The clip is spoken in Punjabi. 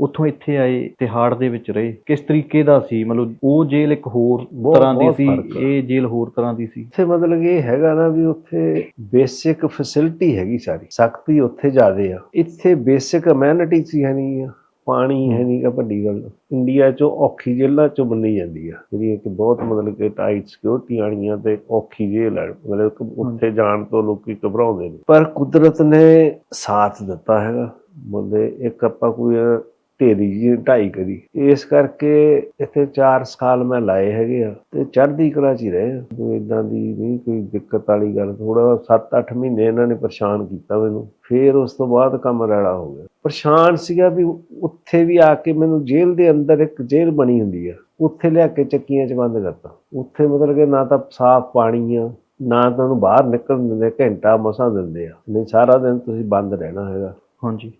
ਉੱਥੋਂ ਇੱਥੇ ਆਏ ਤਿਹਾੜ ਦੇ ਵਿੱਚ ਰਹੇ। ਕਿਸ ਤਰੀਕੇ ਦਾ ਸੀ? ਮਤਲਬ ਉਹ ਜੇਲ੍ਹ ਇੱਕ ਹੋਰ ਤਰ੍ਹਾਂ ਦੀ ਸੀ। ਇਹ ਜੇਲ੍ਹ ਹੋਰ ਤਰ੍ਹਾਂ ਦੀ ਸੀ? ਇੱਥੇ ਮਤਲਬ ਇਹ ਹੈਗਾ ਨਾ ਵੀ ਉੱਥੇ ਬੇਸਿਕ ਫੈਸਿਲਿਟੀ ਹੈਗੀ ਸਾਰੀ। ਸਖਤੀ ਉੱਥੇ ਜ਼ਿਆਦੇ ਆ। ਇੱਥੇ ਬੇਸਿਕ ਅਮੈਨਿਟੀਜ਼ ਹੀ ਹੈ ਨਹੀਂ ਆ। ਪਾਣੀ ਹੈ। ਨਹੀਂ ਗਾ ਵੱਡੀ ਗੱਲ। ਇੰਡੀਆ ਚੋਂ ਔਖੀ ਜੇਲ੍ਹਾਂ ਚੋਂ ਮੰਨੀ ਜਾਂਦੀ ਆ। ਜਿਹੜੀ ਕਿ ਬਹੁਤ ਮਤਲਬ ਕਿ ਟਾਈਟ ਸਿਕਿਉਰਿਟੀ ਵਾਲੀਆਂ ਤੇ ਔਖੀ ਜੇਲ੍ਹ ਮਤਲਬ ਕਿ ਉੱਥੇ ਜਾਣ ਤੋਂ ਲੋਕੀ ਘਬਰਾਉਂਦੇ ਨੇ। ਪਰ ਕੁਦਰਤ ਨੇ ਸਾਥ ਦਿੱਤਾ ਹੈਗਾ। ਮਤਲਬ ਇੱਕ ਆਪਾਂ ਕੋਈ ਢੇਰੀ ਜੀ ਢਾਈ ਕਰੀ। ਇਸ ਕਰਕੇ ਇੱਥੇ 4 ਸਾਲ ਮੈਂ ਲਾਏ ਹੈਗੇ ਆ ਤੇ ਚੜ੍ਹਦੀ ਕਲਾ ਚ ਹੀ ਰਹੇ ਆ। ਕੋਈ ਇਦਾਂ ਦੀ ਨਹੀਂ, ਕੋਈ ਦਿੱਕਤ ਵਾਲੀ ਗੱਲ ਥੋੜਾ 7-8 ਮਹੀਨੇ ਇਹਨਾਂ ਨੇ ਪਰੇਸ਼ਾਨ ਕੀਤਾ ਮੈਨੂੰ। ਫੇਰ ਉਸ ਤੋਂ ਬਾਅਦ ਕੰਮ ਰੈਲਾ ਹੋ ਗਿਆ। ਪਰੇਸ਼ਾਨ ਸੀਗਾ ਵੀ ਉੱਥੇ ਵੀ ਆ ਕੇ ਮੈਨੂੰ ਜੇਲ੍ਹ ਦੇ ਅੰਦਰ ਇੱਕ ਜੇਲ੍ਹ ਬਣੀ ਹੁੰਦੀ ਆ। ਉੱਥੇ ਲਿਆ ਕੇ ਚੱਕੀਆਂ 'ਚ ਬੰਦ ਕਰਤਾ। ਉੱਥੇ ਮਤਲਬ ਕਿ ਨਾ ਤਾਂ ਸਾਫ਼ ਪਾਣੀ ਆ, ਨਾ ਤਾਂ ਉਹਨੂੰ ਬਾਹਰ ਨਿਕਲਣ ਦਿੰਦੇ, ਘੰਟਾ ਮਸਾਂ ਦਿੰਦੇ ਆ। ਨਹੀਂ, ਸਾਰਾ ਦਿਨ ਤੁਸੀਂ ਬੰਦ ਰਹਿਣਾ ਹੈਗਾ। ਹਾਂਜੀ।